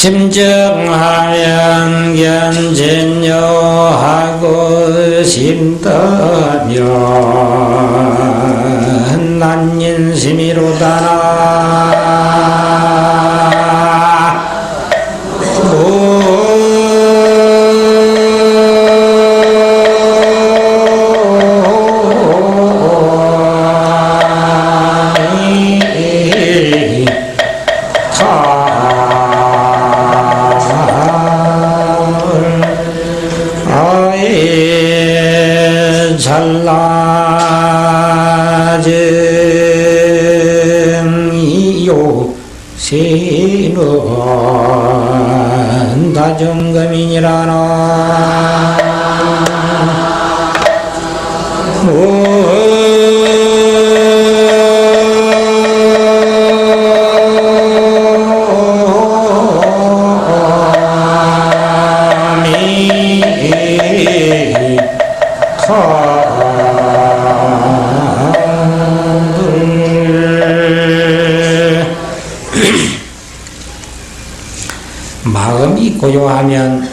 심정하연 견진요하고 심더면 난인심이로다나 잘나증이요. 세는 다정금이니라나 마음이 고요하면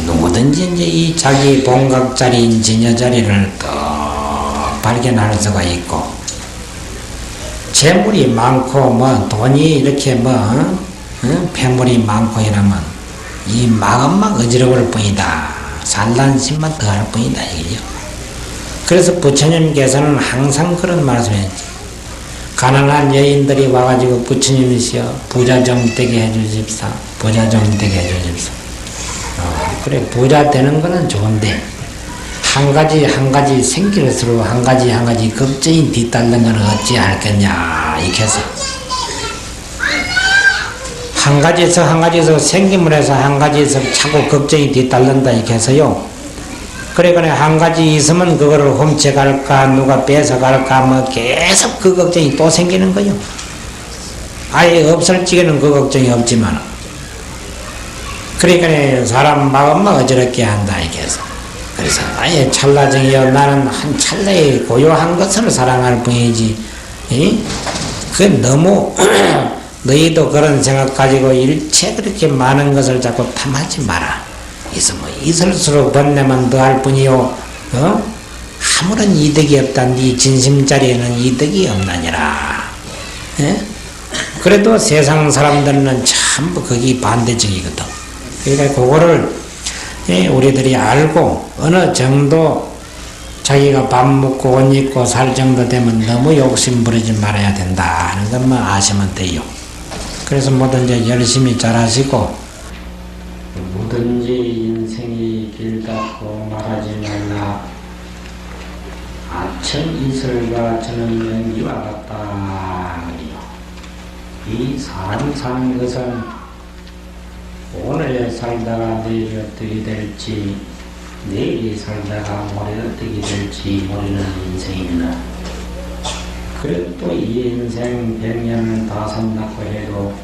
누구든지 이제 이 자기 본각 자리인 진여 자리를 또 발견할 수가 있고 재물이 많고 뭐 돈이 이렇게 뭐 어? 폐물이 많고 이러면 이 마음만 어지러울 뿐이다. 산란심만 더할 뿐이다 이게요 그래서 부처님께서는 항상 그런 말씀했지 가난한 여인들이 와가지고 부처님이시여 부자 좀 되게 해주십사 부자 좀 되게 해주십사. 어, 그래 부자 되는 거는 좋은데 한 가지 한 가지 생길수록 한 가지 한 가지 걱정이 뒤따르는 건 어찌 할겠냐 이렇게 해서. 한 가지에서 한 가지에서 생김을 해서 한 가지에서 자꾸 걱정이 뒤따른다 이렇게 해서요 그래 그래 한 가지 있으면 그거를 훔쳐갈까 누가 뺏어갈까 뭐 계속 그 걱정이 또 생기는 거요 아예 없을 적에는 그 걱정이 없지만. 그러니까 사람 마음만 어지럽게 한다 이렇게 해서 그래서 아예 찰나정이여 나는 한 찰나에 고요한 것을 사랑할 뿐이지 이? 그 너무 너희도 그런 생각 가지고 일체 그렇게 많은 것을 자꾸 탐하지 마라 있으면 있을수록 번뇌만 더할 뿐이요. 어? 아무런 이득이 없다. 네 진심 자리에는 이득이 없나니라. 예? 그래도 세상 사람들은 전부 거기 반대적이거든. 그러니까 그거를 예, 우리들이 알고 어느 정도 자기가 밥 먹고 옷 입고 살 정도 되면 너무 욕심 부리지 말아야 된다 하는 것만 아시면 돼요. 그래서 뭐든지 열심히 잘 하시고 말하지 말라 아천 이슬과 저는 연기와 같다 이 사람 사는 것은 오늘 살다가 내일 어떻게 될지 내일이 살다가 모레 어떻게 될지 모르는 인생입니다. 그래도 이 인생 백년을 다 산다고 해도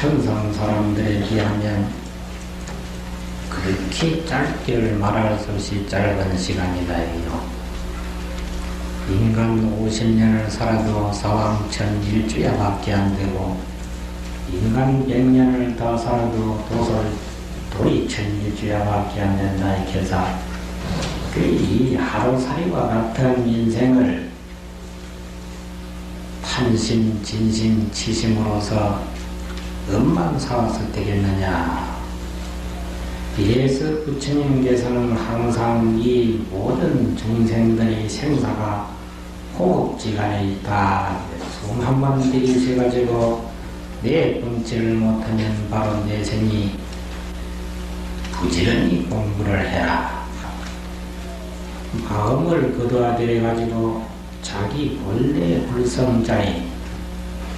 천상 사람들에 비하면 그렇게 짧기를 말할 수 없이 짧은 시간이다 이요. 인간 50년을 살아도 사왕천 일주야밖에 안 되고 인간 100년을 더 살아도 도솔 도이천 일주야밖에 안 된다 이렇게 해서 그이 하루살이와 같은 인생을 판심, 진심, 치심으로서 엄만 살아서 되겠느냐 이래서 부처님께서는 항상 이 모든 중생들의 생사가 호흡지간에 있다. 숨 한 번 들이쉬가지고 내 뿜지를 못하면 바로 내 생이 부지런히 공부를 해라. 마음을 거두어들여가지고 자기 본래 불성자리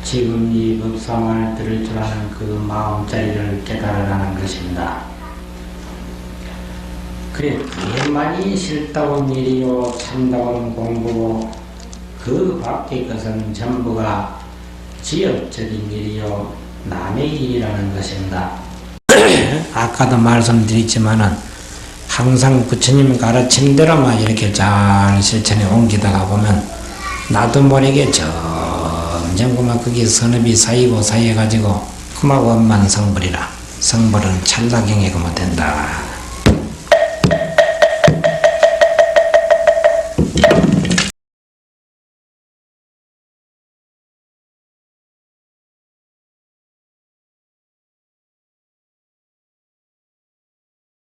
지금 이 법상을 들을 줄 아는 그 마음자리를 깨달으라는 것입니다. 그래, 그게만이 싫다고 일이요, 참다고는 공부고, 그 밖의 것은 전부가 지역적인 일이요, 남의 일이라는 것입니다. 아까도 말씀드렸지만은, 항상 부처님 가르친 대로만 이렇게 잘 실천에 옮기다가 보면, 나도 모르게 점점 그만 그게 선업이 쌓이고 쌓여가지고, 흠하고 원만 성불이라 성불은 찰나경에 그면 된다